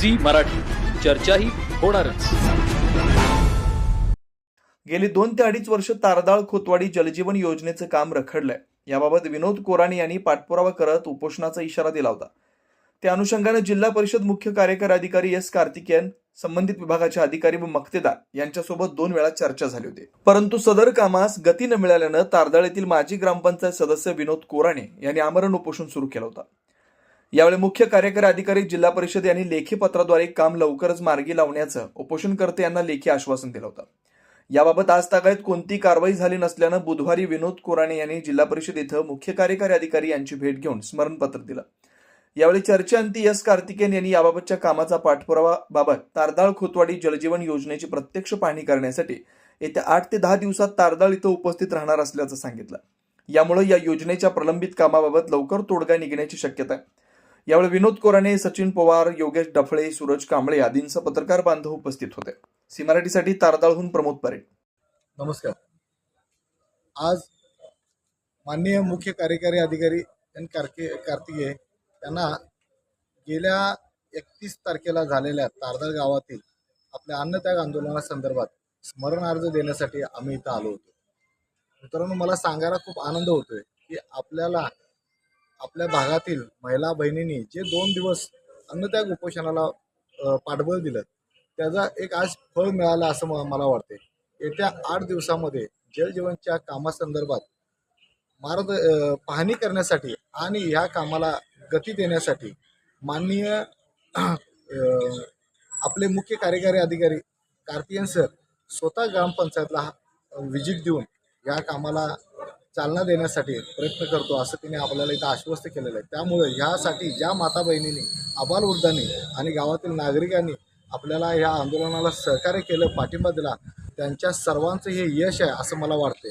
Zee Marathi. चर्चाही होणारच. गेली दोन ते अडीच वर्ष तारदाळ खोतवाडी जलजीवन योजनेचं काम रखडलंय. याबाबत विनोद कोराणे यांनी पाठपुरावा करत उपोषणाचा इशारा दिला होता. त्या अनुषंगाने जिल्हा परिषद मुख्य कार्यकारी अधिकारी एस कार्तिकेयन संबंधित विभागाचे अधिकारी व मक्तेदार यांच्यासोबत दोन वेळा चर्चा झाली होती. परंतु सदर कामास गती न मिळाल्यानं तारदाळ येथील माजी ग्रामपंचायत सदस्य विनोद कोराणे यांनी आमरण उपोषण सुरू केलं होतं. यावेळी मुख्य कार्यकारी अधिकारी जिल्हा परिषद यांनी लेखी पत्राद्वारे काम लवकरच मार्गी लावण्याचं उपोषणकर्ते यांना लेखी आश्वासन दिलं होतं. याबाबत आज तागायत कोणती कारवाई झाली नसल्यानं बुधवारी विनोद कोराणे यांनी जिल्हा परिषद इथं मुख्य कार्यकारी अधिकारी यांची भेट घेऊन स्मरणपत्र दिलं. यावेळी चर्चेअंती एस कार्तिकेयन यांनी याबाबतच्या कामाचा पाठपुरावा बाबत तारदाळ खोतवाडी जलजीवन योजनेची प्रत्यक्ष पाहणी करण्यासाठी येत्या आठ ते दहा दिवसात तारदाळ इथं उपस्थित राहणार असल्याचं सांगितलं. यामुळे या योजनेच्या प्रलंबित कामाबाबत लवकर तोडगा निघण्याची शक्यता आहे. यावेळी विनोद कोराणे सचिन पवार योगेश डफळे सूरज कांबळे आदींसह पत्रकार बांधव उपस्थित होते. सी मराठीसाठी तारदाळहून प्रमोद परेड नमस्कार. आज माननीय मुख्य कार्यकारी अधिकारी एन कार्के कार्तिके यांना गेल्या एकतीस तारखेला झालेल्या तारदाळ गावातील आपल्या अन्नत्याग आंदोलनासंदर्भात स्मरण अर्ज देण्यासाठी आम्ही इथं आलो होतो. मित्रांनो मला सांगायला खूप आनंद होतोय की आपल्याला आपल्या भागातील महिला बहिणींनी जे दोन दिवस अन्नत्याग उपोषणाला पाठबळ दिलं त्याचा एक आज फळ मिळालं असं मला वाटते येत्या आठ दिवसामध्ये जलजीवनच्या कामासंदर्भात मार्ग पाहणी करण्यासाठी आणि ह्या कामाला गती देण्यासाठी माननीय आपले मुख्य कार्यकारी अधिकारी कार्तियन सर स्वतः ग्रामपंचायतला व्हिजिट देऊन या कामाला चालना देण्यासाठी प्रयत्न करतो असं तिने आपल्याला इथं आश्वस्त केलेलं आहे. त्यामुळे ह्यासाठी ज्या माता बहिणींनी आबालवृद्धांनी आणि गावातील नागरिकांनी आपल्याला ह्या आंदोलनाला सहकार्य केलं पाठिंबा दिला त्यांच्या सर्वांचं हे यश आहे असं मला वाटते